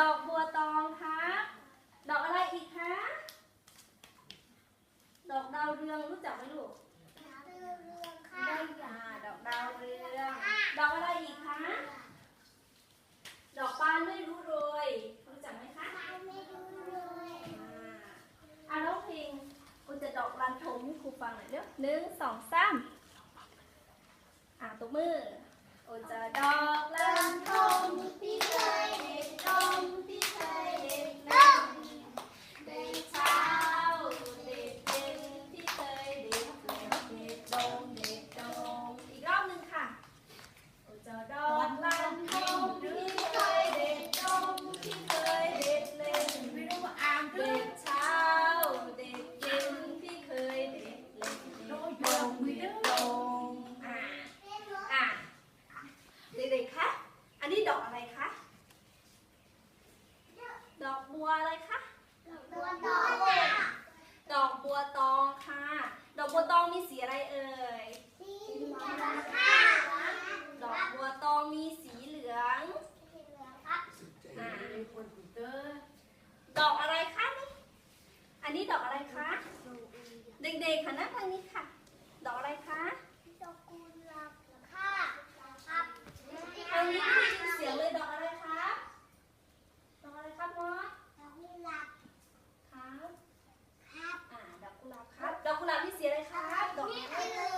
ดอกบัวตองคะดอกอะไรอีกคะ ดอกดาวเรืองรู้จักไหมลูกได้ค่ะดอกดาวเรือง ดอกอะไรอีกคะ ดอกปานไม่รู้เลยรู้จักไหมคะไม่รู้เลยอ่าร้องเพลงคุณจะดอกลันทงให้ครูฟังหน่อยเด้อหนึ่งสองสามอ่าตัวมือโอจะดอกลันทงพี่ กุหลาบพี่เสียเลยค่ะดอกนี้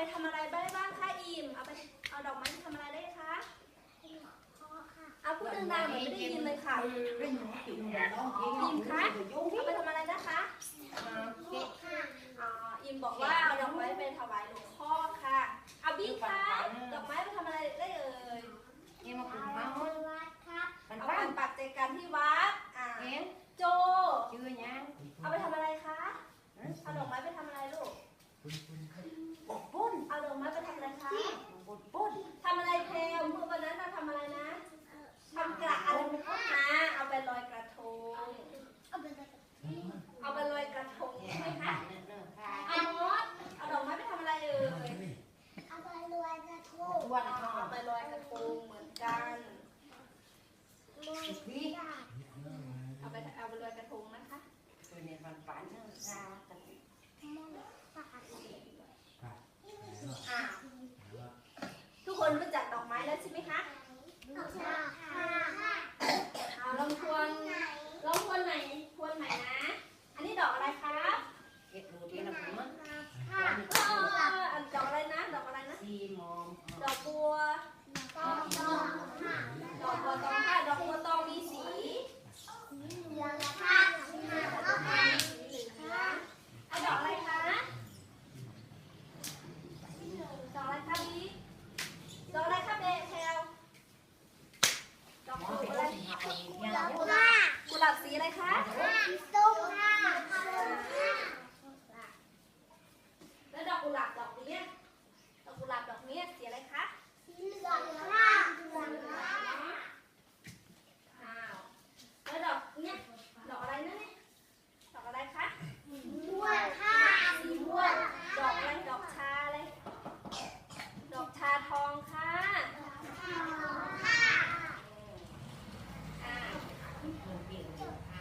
ไปทำอะไรได้บ้างคะอิมเอาไปเอาดอกไม้ไปทำอะไรได้คะเอาพูดดังๆเหมือนไม่ได้ยินเลยค่ะอิมคะเอาไปทำอะไรนะคะอ๋ออิมบอกว่าเอาดอกไม้ไปถวายหลวงพ่อค่ะเอาบี้คะดอกไม้ไปทำอะไรได้เอ่ยเอาปุ่มมาเอาไปปักใจกันที่วัดอ่าโจเอาไปทำอะไรคะเอาดอกไม้ไปทำอะไรลูก 用电的，它